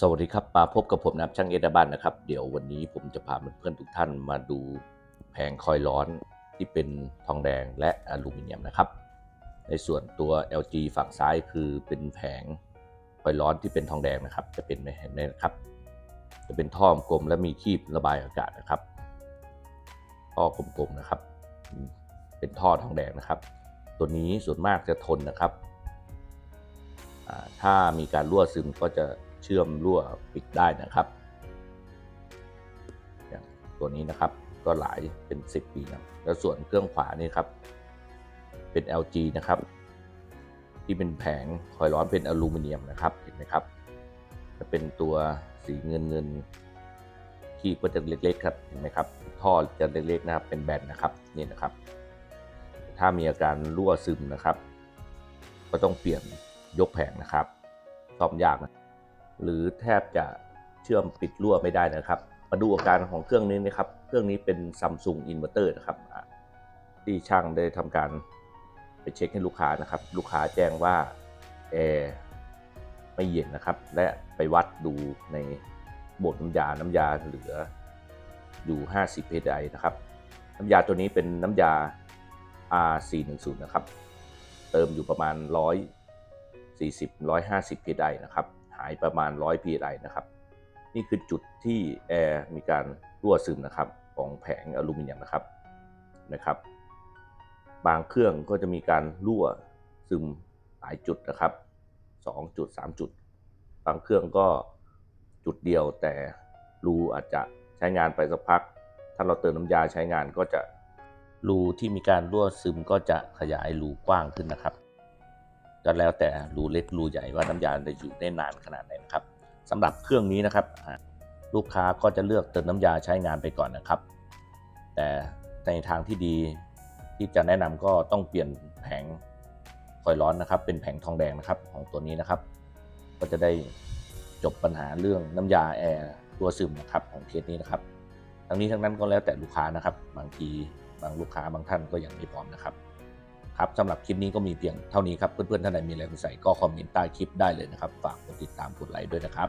สวัสดีครับมาพบกับผมนับช่างเอดาบ้านนะครับ เดี๋ยววันนี้ผมจะพาเพื่อนๆทุกท่านมาดูแผงคอยล์ร้อนที่เป็นทองแดงและอลูมิเนียมนะครับ ในส่วนตัว LG ฝั่งซ้ายคือเป็นแผงคอยล์ร้อนที่เป็นทองแดงนะครับ จะเป็นเห็นไหมนะครับ จะเป็นท่อกลมและมีคีบระบายอากาศนะครับท่อกลมๆนะครับ เป็นท่อทองแดงนะครับ ตัวนี้ส่วนมากจะทนนะครับถ้ามีการรั่วซึมก็จะ เชื่อมรั่วปิดได้นะครับ อย่างตัวนี้นะครับก็หลายเป็น 10 ปีนะแล้วส่วนเครื่องขวานี่ครับ เป็น LG นะครับ ที่เป็นแผงคอยล์ร้อนเป็นอลูมิเนียมนะครับเห็นไหมครับ จะเป็นตัวสีเงินเงินที่ก็จะเล็กๆครับเห็นไหมครับ ท่อจะเล็กๆนะครับเป็นแบนนะครับนี่นะครับ ถ้ามีอาการรั่วซึมนะครับ ก็ต้องเปลี่ยนยกแผงนะครับซ่อมยากนะ หรือแทบจะเชื่อมปิดรั่วไม่ได้นะครับ มาดูอาการของเครื่องนี้นะครับ เครื่องนี้เป็นซัมซุงอินเวอร์เตอร์นะครับ ที่ช่างได้ทำการไปเช็คให้ลูกค้านะครับ ลูกค้าแจ้งว่าแอร์ไม่เย็นนะครับ และไปวัดดูในบทน้ำยา น้ำยาเหลืออยู่ 50 psi นะครับ น้ำยาตัวนี้เป็นน้ำยา R410 นะครับ เติมอยู่ประมาณ 140 150 psi นะครับ หายประมาณ 100 psi นะครับ นี่คือจุดที่แอร์มีการรั่วซึมนะครับของแผงอลูมิเนียมนะครับนะครับ บางเครื่องก็จะมีการรั่วซึมหลายจุดนะครับ 2 จุด 3 จุด บางเครื่องก็จุดเดียวแต่รูอาจจะใช้งานไปสักพัก ถ้าเราเติมน้ำยาใช้งานก็จะรูที่มีการรั่วซึมก็จะขยายรูกว้างขึ้นนะครับ ก็แล้วแต่รูเล็กรูใหญ่ว่าน้ำยาจะอยู่ได้นานขนาดไหนนะครับสำหรับเครื่องนี้นะครับลูกค้าก็จะเลือกเติมน้ำยาใช้งานไปก่อนนะครับ แต่ในทางที่ดีที่จะแนะนำก็ต้องเปลี่ยนแผงคอยล์ร้อนนะครับ เป็นแผงทองแดงนะครับของตัวนี้นะครับ ก็จะได้จบปัญหาเรื่องน้ำยาแอร์ตัวซึมนะครับของเคสนี้นะครับ ทั้งนี้ทั้งนั้นก็แล้วแต่ลูกค้านะครับ บางทีบางลูกค้าบางท่านก็ยังไม่พร้อมนะครับ ครับสำหรับคลิปนี้ก็มีเพียงเท่านี้ครับ เพื่อนๆท่านใดมีอะไรสงสัยก็คอมเมนต์ใต้คลิปได้เลยนะครับ ฝากกดติดตามกดไลค์ด้วยนะครับ